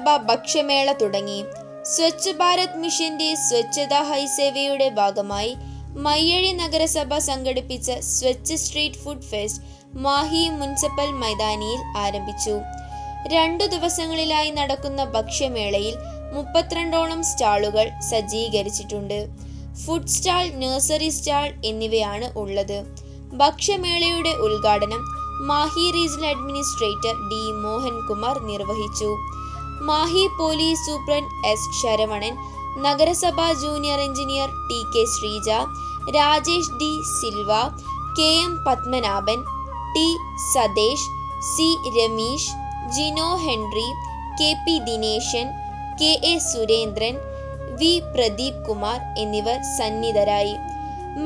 നഗരസഭ ഭക്ഷ്യമേള തുടങ്ങി. സ്വച്ഛ് ഭാരത് മിഷന്റെ സ്വച്ഛതാ ഹൈസേവയുടെ ഭാഗമായി മയ്യഴി നഗരസഭ സംഘടിപ്പിച്ച Swachh street food fest Mahe municipal മൈതാനിയിൽ ആരംഭിച്ചു. രണ്ടു ദിവസങ്ങളിലായി നടക്കുന്ന ഭക്ഷ്യമേളയിൽ മുപ്പത്തിരണ്ടോളം സ്റ്റാളുകൾ സജ്ജീകരിച്ചിട്ടുണ്ട്. ഫുഡ് സ്റ്റാൾ നഴ്സറി സ്റ്റാൾ എന്നിവയാണ് ഉള്ളത്. ഭക്ഷ്യമേളയുടെ ഉദ്ഘാടനം Mahe regional administrator D Mohankumar നിർവഹിച്ചു. Mahe police superintendent S Saravanan നഗരസഭാ junior engineer T K Sreeja Rajesh D Silva K M Padmanabhan T Sathesh C Rameesh Gino Henry K P Dineshan K A Surendran V Pradeep Kumar എന്നിവർ സന്നിധരായി.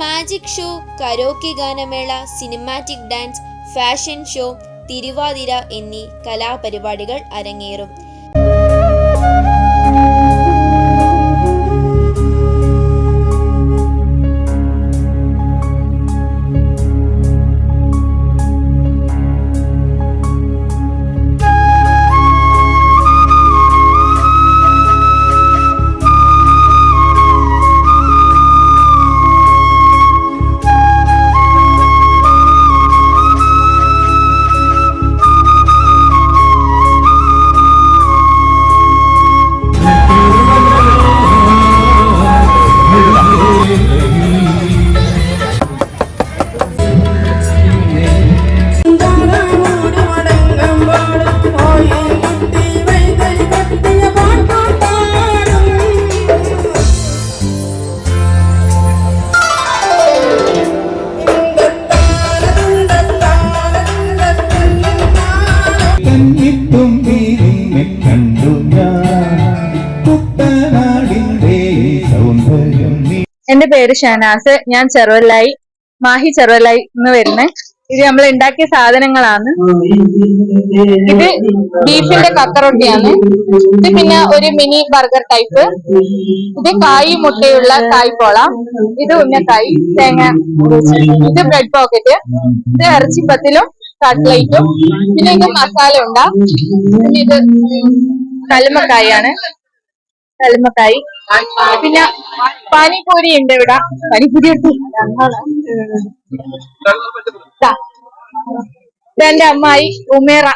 Magic show karaoke ഗാനമേള cinematic dance fashion show Thiruvathira എന്നീ കലാപരിപാടികൾ അരങ്ങേറും. Thank you. എന്റെ പേര് ഷനാസ് ഞാൻ ചെറുവല്ലായി മാഹി ചെറുവല്ലായി എന്ന് വരുന്നത് ഇത് നമ്മൾ ഉണ്ടാക്കിയ സാധനങ്ങളാണ്. ഇത് ബീഫിന്റെ കക്കറൊട്ടിയാണ്. ഇത് പിന്നെ ഒരു മിനി ബർഗർ ടൈപ്പ്. ഇത് കായ് മുട്ടയുള്ള കായ്പോള ഇത് ഉന്നക്കായ് തേങ്ങ ഇത് ബ്രെഡ് പോക്കറ്റ്. ഇത് ഇറച്ചിപ്പത്തിലും കട്ട്ലൈറ്റും. പിന്നെ ഇത് മസാല ഉണ്ടാ. ഇത് കല്ലുമ്മക്കായാണ്. കല്ലുമ്മക്കായി പിന്നെ പാനിപൂരി ഉണ്ട് ഇവിടെ. പാനിപൂരി എന്റെ അമ്മായി ഉമേറ.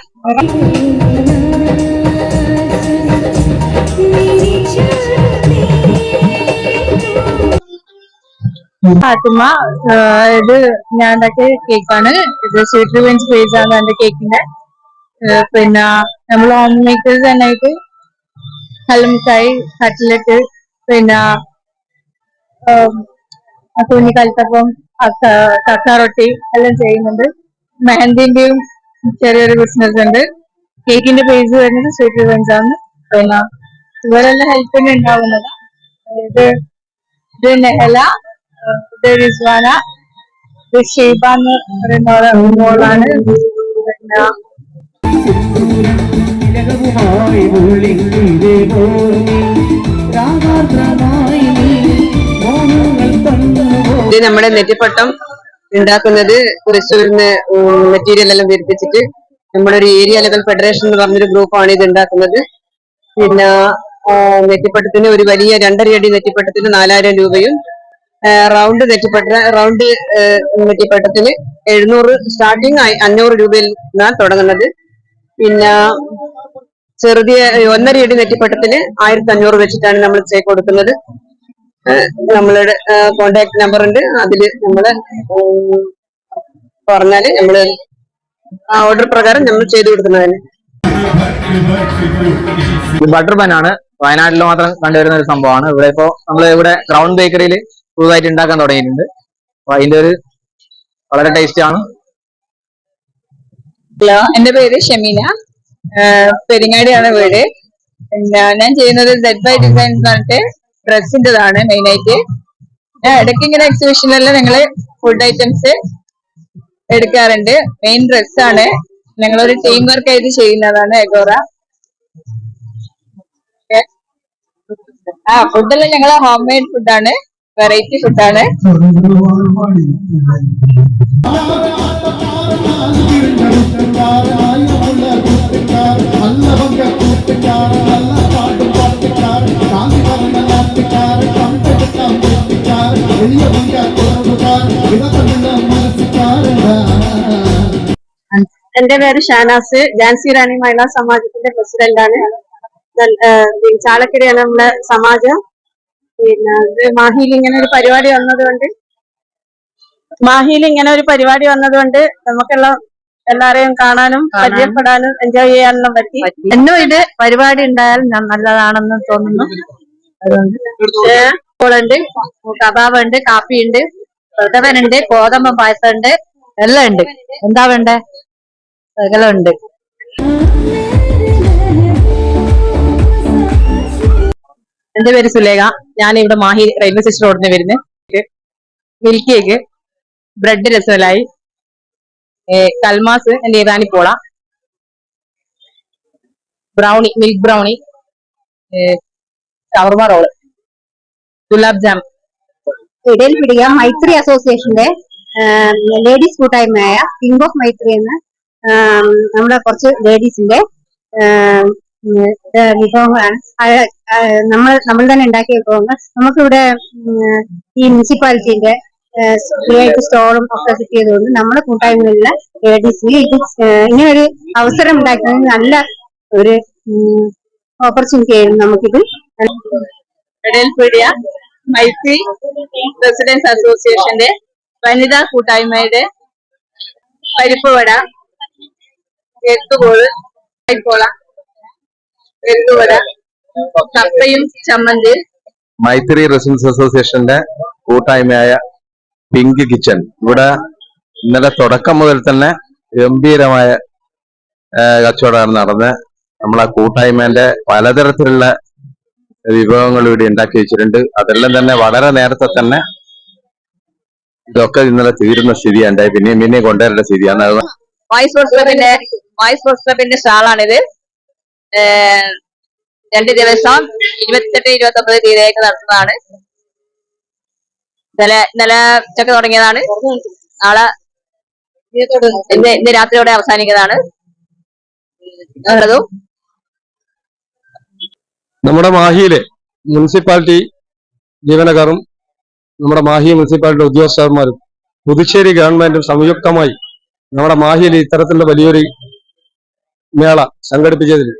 ഫാത്തിമ ഇത് ഞാൻ ഉണ്ടാക്കിയ കേക്കാണ്. ഇത് സ്വീറ്റ് റിവെഞ്ച് പേജാണ് എന്റെ കേക്കിന്റെ പിന്നെ നമ്മൾ ഹോം മേക്കേഴ്സ് തന്നെയായിട്ട് കല്ലുമിഠായി കട്ട്ലറ്റ് പിന്നെ തുണി കൽത്തപ്പം കക്ക റൊട്ടി എല്ലാം ചെയ്യുന്നുണ്ട്. മെഹന്തിന്റെയും ചെറിയൊരു ബിസിനസ് ഉണ്ട്. കേക്കിന്റെ പേജ് വരുന്നത് സ്വീറ്റ് റിവെഞ്ച് ആണ്. പിന്നെ ഇവരെല്ലാം ഹെൽപ്പിന് ഉണ്ടാവുന്നത്. ഇത് ഇത് നെഹല ഇത് റിസ്വാന ഇത് ഷീബ എന്ന് പറയുന്ന മോളാണ് പിന്നെ തിലകവുമായി ഉള്ളിലെ പോയി രാഗാർദ്രമായി നീ മോഹങ്ങൾ തന്നുപോ ഇത് നമ്മുടെ നെറ്റിപ്പട്ടം ഉണ്ടാക്കുന്നത് തൃശ്ശൂരിന്ന് മെറ്റീരിയൽ എല്ലാം വിരിപ്പിച്ചിട്ട് നമ്മുടെ ഒരു ഏരിയ ലെവൽ ഫെഡറേഷൻ എന്ന് പറഞ്ഞൊരു ഗ്രൂപ്പാണ് ഇത് ഉണ്ടാക്കുന്നത്. പിന്നെ നെറ്റിപ്പട്ടത്തിന് ഒരു വലിയ രണ്ടര അടി നെറ്റിപ്പട്ടത്തിന് നാലായിരം രൂപയും റൗണ്ട് നെറ്റിപ്പട്ട റൗണ്ട് നെറ്റിപ്പട്ടത്തിന് എഴുന്നൂറ് സ്റ്റാർട്ടിങ് അഞ്ഞൂറ് രൂപയിൽ നിന്നാണ് തുടങ്ങുന്നത്. പിന്നെ ചെറുതിയ ഒന്നര അടി നെറ്റിപ്പട്ടത്തിന് ആയിരത്തി അഞ്ഞൂറ് വെച്ചിട്ടാണ് നമ്മൾ ചെയ്ത് കൊടുക്കുന്നത്. നമ്മളുടെ കോണ്ടാക്ട് നമ്പർ ഉണ്ട്. അതിൽ നമ്മൾ പറഞ്ഞാൽ നമ്മൾ ആ ഓർഡർ പ്രകാരം നമ്മൾ ചെയ്തു കൊടുക്കുന്നതിന് ബട്ടർ ബൻ ആണ് വയനാട്ടിൽ മാത്രം കണ്ടുവരുന്ന ഒരു സംഭവമാണ്. ഇവിടെ ഇപ്പോ നമ്മൾ ഇവിടെ ഗ്രൗണ്ട് ബേക്കറിയിൽ പുതുതായിട്ട് ഉണ്ടാക്കാൻ തുടങ്ങിയിട്ടുണ്ട്. അപ്പൊ അതിന്റെ ഒരു വളരെ ടേസ്റ്റ് ആണ്. ഹലോ എന്റെ പേര് ഷമീന പെരിങ്ങാടിയാണ് വീട്. ഞാൻ ചെയ്യുന്നത് സെഡ് ബൈ ഡിസൈൻ എന്ന് പറഞ്ഞിട്ട് ഡ്രസ്സിന്റെതാണ് ഞാൻ ഇടയ്ക്ക് ഇങ്ങനെ എക്സിബിഷനിലെല്ലാം ഞങ്ങൾ ഫുഡ് ഐറ്റംസ് എടുക്കാറുണ്ട്. മെയിൻ ഡ്രസ്സാണ് ഞങ്ങളൊരു ടീം വർക്ക് ആയിട്ട് ചെയ്യുന്നതാണ് എഗോറ. ആ ഫുഡെല്ലാം ഞങ്ങൾ ഹോം മെയ്ഡ് ഫുഡാണ് വെറൈറ്റി ഫുഡാണ് എന്റെ പേര് ഷാനാസ്. ജാൻസി റാണി മഹിളാ സമാജത്തിന്റെ പ്രസിഡന്റാണ്. ചാലക്കുടിയാണ് നമ്മളെ സമാജം. പിന്നെ മാഹിയിൽ ഇങ്ങനെ ഒരു പരിപാടി വന്നതുകൊണ്ട് മാഹിയിൽ ഇങ്ങനെ ഒരു പരിപാടി വന്നതുകൊണ്ട് നമുക്കുള്ള എല്ലാരെയും കാണാനും പരിചയപ്പെടാനും എൻജോയ് ചെയ്യാനെല്ലാം പറ്റി. എന്നും ഇത് പരിപാടി ഉണ്ടായാൽ ഞാൻ നല്ലതാണെന്ന് തോന്നുന്നു. അതുകൊണ്ട് ഉണ്ട് കബാബ് ഉണ്ട് കാപ്പി ഉണ്ട് പ്രഥമനുണ്ട് ഗോതമ്പ് പായസം ഉണ്ട് എല്ലാം ഉണ്ട്. എന്താ വേണ്ടേ? സകലം ഉണ്ട് എന്റെ പേര് സുലേഖ. ഞാൻ ഇവിടെ മാഹി റെയിൽവേ സ്റ്റേഷൻ റോഡിന് വരുന്നത് മിൽക്ക് കേക്ക് ബ്രെഡ് രസമലായി. കൽമാസ് എന്റെ ഏതാനിപ്പോള brownie milk brownie shawarma roll gulab jam ഇടയിൽ പിടിക. മൈത്രി അസോസിയേഷന്റെ ലേഡീസ് കൂട്ടായ്മയായ കിങ് ഓഫ് മൈത്രി എന്ന നമ്മുടെ കുറച്ച് ലേഡീസിന്റെ വിഭവങ്ങളാണ്. നമ്മൾ നമ്മൾ തന്നെ ഉണ്ടാക്കിയ വിഭവങ്ങൾ. നമുക്കിവിടെ ഈ മുനിസിപ്പാലിറ്റിന്റെ ഫ്രീ സ്റ്റോളും സ്റ്റോറും ഒക്കെ കിട്ടിയതുകൊണ്ട് നമ്മുടെ കൂട്ടായ്മയിലുള്ള ലേഡീസിന് ഇത് ഇങ്ങനെ ഒരു അവസരം ഉണ്ടാക്കുന്നത് നല്ല ഒരു ഓപ്പർച്യൂണിറ്റി ആയിരുന്നു നമുക്കിത് എടൽപീടിയ മൈത്രി റെസിഡൻസ് അസോസിയേഷന്റെ വനിതാ കൂട്ടായ്മയുടെ പരിപ്പ് വട എത്തുകോൾ കൈപ്പോള എത്തുവട കപ്പയും ചമ്മന്തി. മൈത്രി റെസിഡൻസ് അസോസിയേഷന്റെ കൂട്ടായ്മയായ പിങ്ക് കിച്ചൺ. ഇവിടെ ഇന്നലെ തുടക്കം മുതൽ തന്നെ ഗംഭീരമായ കച്ചവടമാണ് നടന്നത് നമ്മളെ കൂട്ടായ്മേന്റെ പലതരത്തിലുള്ള വിഭവങ്ങൾ ഇവിടെ ഉണ്ടാക്കി വെച്ചിട്ടുണ്ട്. അതെല്ലാം തന്നെ വളരെ നേരത്തെ തന്നെ ഇതൊക്കെ ഇന്നലെ തീരുന്ന സ്ഥിതിയാണ്. പിന്നെയും പിന്നെയും കൊണ്ടുവരേണ്ട സ്ഥിതിയാണ്. അത് വോയിസ് വോയിസ് രണ്ട് ദിവസം ഇരുപത്തെട്ട് ഇരുപത്തി ഒമ്പത് തീയതിയൊക്കെ നടത്തുന്നതാണ്. ഇന്നലെ ഇന്നലെ ഉച്ചയ്ക്ക് തുടങ്ങിയതാണ്. നാളെ ഇന്ന് ഇന്ന് രാത്രിയോടെ അവസാനിക്കുന്നതാണ്. നമ്മുടെ മാഹിയിലെ മുനിസിപ്പാലിറ്റി ജീവനക്കാരും നമ്മുടെ മാഹി മുനിസിപ്പാലിറ്റി ഉദ്യോഗസ്ഥന്മാരും പുതുച്ചേരി ഗവൺമെന്റും സംയുക്തമായി നമ്മുടെ മാഹിയിൽ ഇത്തരത്തിലുള്ള വലിയൊരു മേള സംഘടിപ്പിച്ചതിൽ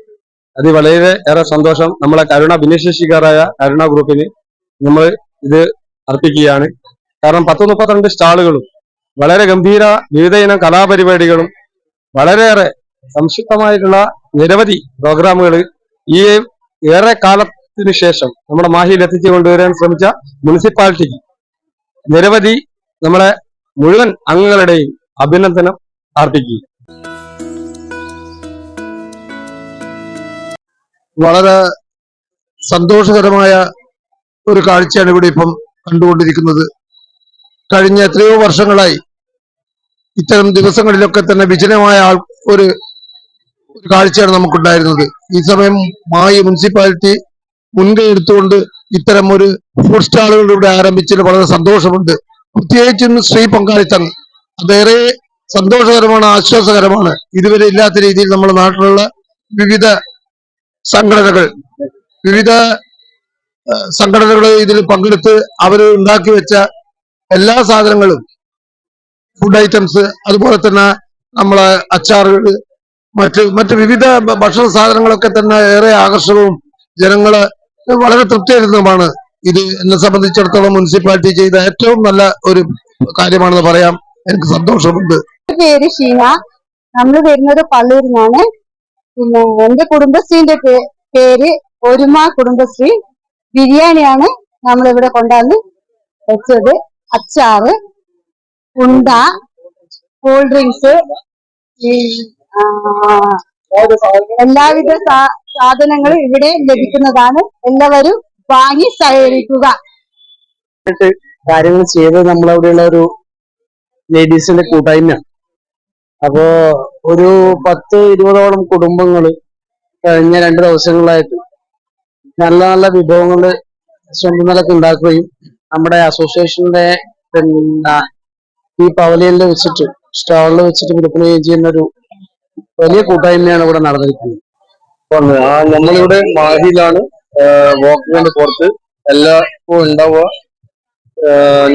അത് വളരെ ഏറെ സന്തോഷം. നമ്മളെ കരുണ ഭിന്നശേഷിക്കാരായ കരുണ ഗ്രൂപ്പിന് നമ്മൾ ഇത് അർപ്പിക്കുകയാണ്. കാരണം പത്ത് മുപ്പത്തിരണ്ട് സ്റ്റാളുകളും വളരെ ഗംഭീര വിവിധ ഇനം കലാപരിപാടികളും വളരെയേറെ സംക്ഷിപ്തമായിട്ടുള്ള നിരവധി പ്രോഗ്രാമുകൾ ഈ ഏറെ കാലത്തിനു ശേഷം നമ്മുടെ മാഹിയിൽ എത്തിച്ചു കൊണ്ടുവരാൻ ശ്രമിച്ച മുനിസിപ്പാലിറ്റിക്ക് നിരവധി നമ്മളെ മുഴുവൻ അംഗങ്ങളുടെയും അഭിനന്ദനം അർപ്പിക്കുക വളരെ സന്തോഷകരമായ ഒരു കാഴ്ചയാണ് ഇവിടെ ഇപ്പം കണ്ടുകൊണ്ടിരിക്കുന്നത്. കഴിഞ്ഞ എത്രയോ വർഷങ്ങളായി ഇത്തരം ദിവസങ്ങളിലൊക്കെ തന്നെ വിജനമായ ആൾ ഒരു കാഴ്ചയാണ് നമുക്കുണ്ടായിരുന്നത്. ഈ സമയം മായി മുനിസിപ്പാലിറ്റി മുൻകൈ എടുത്തുകൊണ്ട് ഇത്തരം ഒരു ഫുഡ് സ്റ്റാളുകളിലൂടെ ആരംഭിച്ചതിൽ വളരെ സന്തോഷമുണ്ട്. പ്രത്യേകിച്ചും സ്ത്രീ പങ്കാളിത്തം അതേറെ സന്തോഷകരമാണ് ആശ്വാസകരമാണ്. ഇതുവരെ ഇല്ലാത്ത രീതിയിൽ നമ്മുടെ നാട്ടിലുള്ള വിവിധ സംഘടനകൾ വിവിധ സംഘടനകൾ ഇതിൽ പങ്കെടുത്ത് അവർ ഉണ്ടാക്കി വെച്ച എല്ലാ സാധനങ്ങളും ഫുഡ് ഐറ്റംസ് അതുപോലെ തന്നെ നമ്മളെ അച്ചാറുകൾ മറ്റ് മറ്റ് വിവിധ ഭക്ഷണ സാധനങ്ങളൊക്കെ തന്നെ ഏറെ ആകർഷകവും ജനങ്ങൾ വളരെ തൃപ്തിയായിരുന്നതുമാണ്. ഇത് എന്നെ സംബന്ധിച്ചിടത്തോളം മുനിസിപ്പാലിറ്റി ചെയ്ത ഏറ്റവും നല്ല ഒരു കാര്യമാണെന്ന് പറയാം. എനിക്ക് സന്തോഷമുണ്ട്. പേര് ഷീന നമ്മൾ വരുന്നത് പള്ളൂരിനാണ് പിന്നെ എന്റെ കുടുംബശ്രീന്റെ പേര് ഒരുമ കുടുംബശ്രീ. ബിരിയാണിയാണ് നമ്മൾ ഇവിടെ കൊണ്ടുവന്ന് വെച്ചത്. അച്ചാറ് ഉണ്ട കൂൾ ഡ്രിങ്ക്സ് എല്ലാവിധ സാധനങ്ങളും ഇവിടെ ലഭിക്കുന്നതാണ്. എല്ലാവരും വാങ്ങി സഹകരിക്കുക. കാര്യങ്ങൾ ചെയ്തത് നമ്മളവിടെയുള്ള ഒരു ലേഡീസിന്റെ കൂട്ടായ്മ. അപ്പോ ഒരു പത്ത് ഇരുപതോളം കുടുംബങ്ങൾ കഴിഞ്ഞ രണ്ട് ദിവസങ്ങളായിട്ട് നല്ല നല്ല വിഭവങ്ങൾ സ്വന്തം നിലയ്ക്ക് ഉണ്ടാക്കുകയും നമ്മുടെ അസോസിയേഷന്റെ പിന്നെ ഈ പവലിയനിൽ വെച്ചിട്ട് സ്റ്റാളിൽ വെച്ചിട്ട് കൊടുക്കുകയും ചെയ്യുന്ന ഒരു വലിയ കൂട്ടായ്മയാണ് ഇവിടെ നടന്നിരിക്കുന്നത്. നമ്മളിവിടെ മാഹിയിലാണ് വാക്കിന്റെ പുറത്ത് എല്ലാ ഉണ്ടാവുക.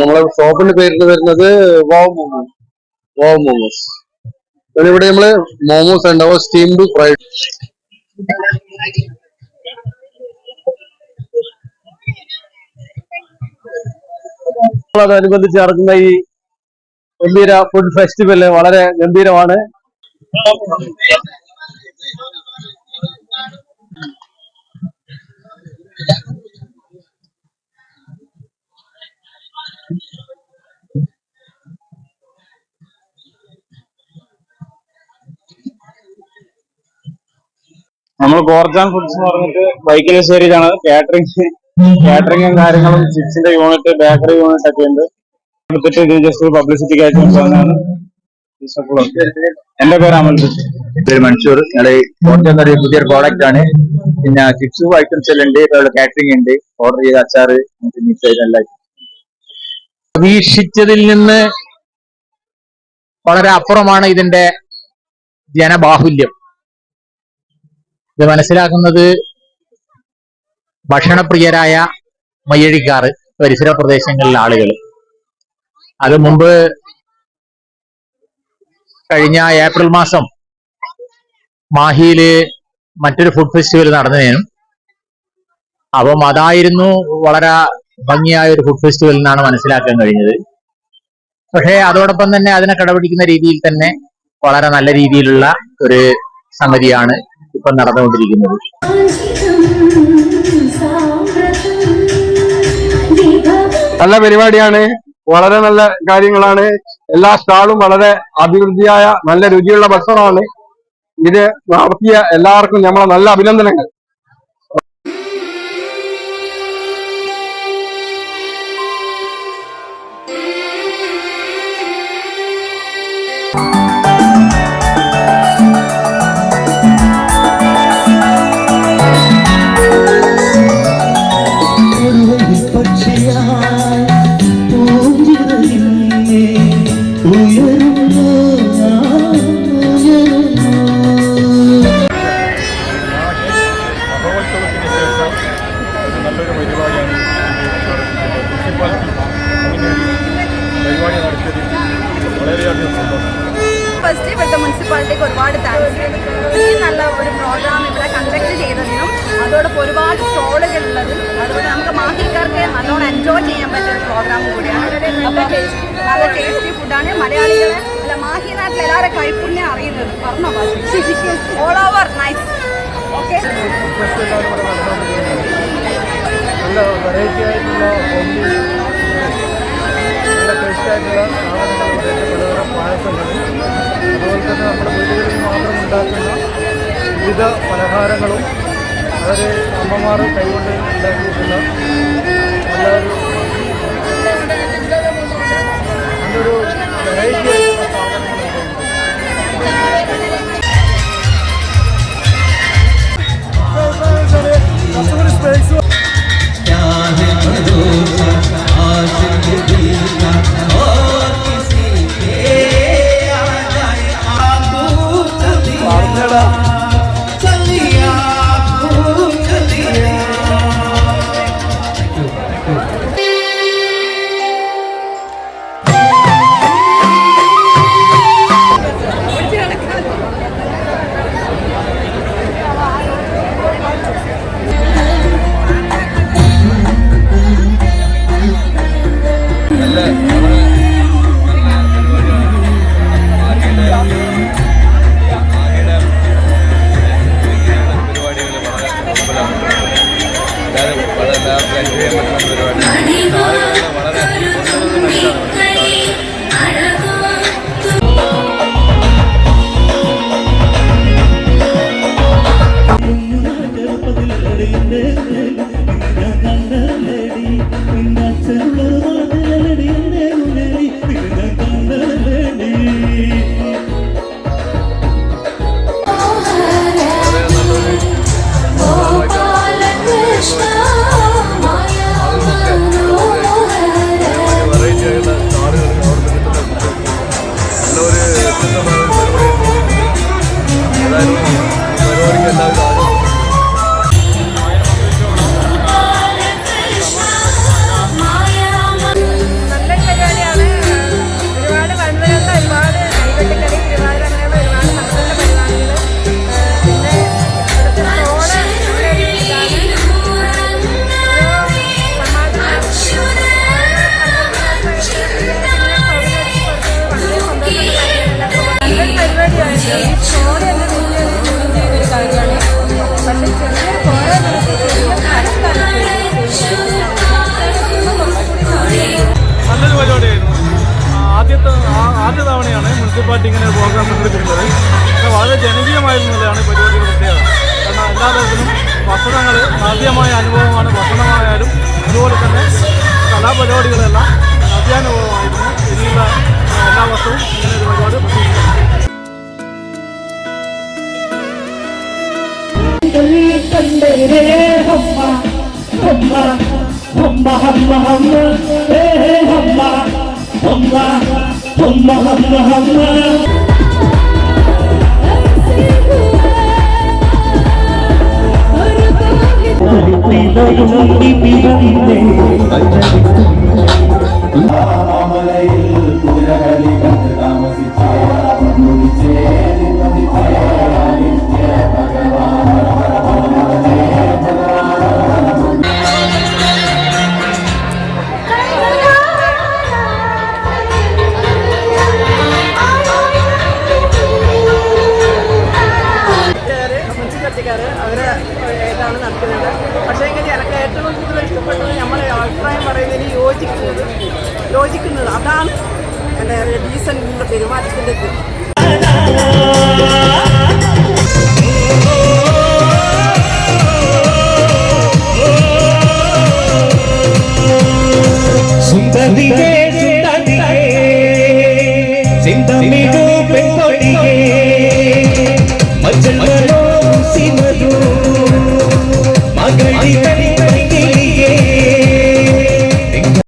നമ്മളെ ഷോപ്പിന്റെ പേരിൽ വരുന്നത് വാവ് മോമോസ്. വാവ് മോമോസ്. ഇവിടെ നമ്മൾ മോമോസ് ഉണ്ടാവുക സ്റ്റീംഡ് ഫ്രൈഡ്. അതനുബന്ധിച്ച് നടക്കുന്ന ഈ ഗംഭീര ഫുഡ് ഫെസ്റ്റിവൽ വളരെ ഗംഭീരമാണ്. നമ്മൾ ഗോർജാൻ ഫുഡ്സ് എന്ന് പറഞ്ഞിട്ട് ബൈക്കിലെ ശരിയാണ് കാറ്ററിംഗ് കാറ്ററിംഗും കാര്യങ്ങളും ചിപ്സിന്റെ യൂണിറ്റ് ബേക്കറി യൂണിറ്റ് ഒക്കെ ഉണ്ട്. എടുത്തിട്ട് ഇത് ജസ്റ്റ് പബ്ലിസിറ്റിക്ക് ആയിട്ട് കൊണ്ടുവന്നതാണ്. എന്റെ പേര് അമൽ പേര് മൻസൂർ ഞങ്ങൾ കോട്ടയം എന്നൊരു പുതിയൊരു പ്രോഡക്റ്റ് ആണ്. പിന്നെ ചിപ്സ് ഐറ്റംസ് എല്ലാം ഉണ്ട്. അതുപോലെ കാറ്ററിംഗ് ഉണ്ട്. ഓർഡർ ചെയ്ത അച്ചാറ് മിക്സ് എല്ലാം പ്രതീക്ഷിച്ചതിൽ നിന്ന് വളരെ അപ്പുറമാണ് ഇതിന്റെ ജനബാഹുല്യം. ഇത് മനസ്സിലാക്കുന്നത് ഭക്ഷണപ്രിയരായ മയ്യഴിക്കാറ് പരിസര പ്രദേശങ്ങളിലെ ആളുകൾ. അത് മുമ്പ് കഴിഞ്ഞ ഏപ്രിൽ മാസം മാഹിയിൽ മറ്റൊരു ഫുഡ് ഫെസ്റ്റിവൽ നടന്നതിനും അപ്പം അതായിരുന്നു വളരെ ഭംഗിയായ ഒരു ഫുഡ് ഫെസ്റ്റിവൽ എന്നാണ് മനസ്സിലാക്കാൻ കഴിഞ്ഞത്. പക്ഷേ അതോടൊപ്പം തന്നെ അതിനെ കടപിടിക്കുന്ന രീതിയിൽ തന്നെ വളരെ നല്ല രീതിയിലുള്ള ഒരു സംഗതിയാണ് ഇപ്പം നടന്നുകൊണ്ടിരിക്കുന്നത്. നല്ല പരിപാടിയാണ്. വളരെ നല്ല കാര്യങ്ങളാണ്. എല്ലാ സ്റ്റാളും വളരെ അഭിവൃദ്ധിയായ നല്ല രുചിയുള്ള ഭക്ഷണമാണ്. ഇത് നടത്തിയ എല്ലാവർക്കും നമ്മളെ നല്ല അഭിനന്ദനങ്ങൾ. Oh yeah. നല്ല വെറൈറ്റി ആയിട്ടുള്ള ഹോംലി നല്ല ടേസ്റ്റായിട്ടുള്ള സാധനങ്ങൾ ഇവിടെ പലതരം പായസങ്ങൾ അതുപോലെ തന്നെ നമ്മുടെ വീടുകളിൽ മാത്രം ഉണ്ടാക്കുന്ന വിവിധ പലഹാരങ്ങളും വളരെ അമ്മമാർ കൈകൊണ്ട് ഉണ്ടാക്കിയിട്ടുള്ള നല്ലൊരു നല്ലൊരു വെറൈറ്റി ആയിട്ടുള്ള സാധനങ്ങൾ ഈ പരിപാടിയുടെ പ്രത്യേകത കാരണം എല്ലാ തരത്തിലും ഭക്ഷണങ്ങൾ ആദ്യമായ അനുഭവമാണ് ഭക്ഷണമായാലും അതുപോലെ തന്നെ കലാപരിപാടികളെല്ലാം അത്യാനുഭവമായിരുന്നു ഇനിയുള്ള എല്ലാ വർഷവും ഇങ്ങനെ ഒരു പരിപാടി പ്രതീക്ഷിക്കുന്നു பிறந்தே കൂടുതൽ ഇഷ്ടപ്പെട്ടത് നമ്മളെ അഭിപ്രായം പറയുന്നതിന് യോജിക്കുന്നത്. യോജിക്കുന്നത്. അതാണ് എന്താ പറയുക ഡീസന്റ് പെരുമാറ്റത്തിന്റെ സുന്ദരിയേ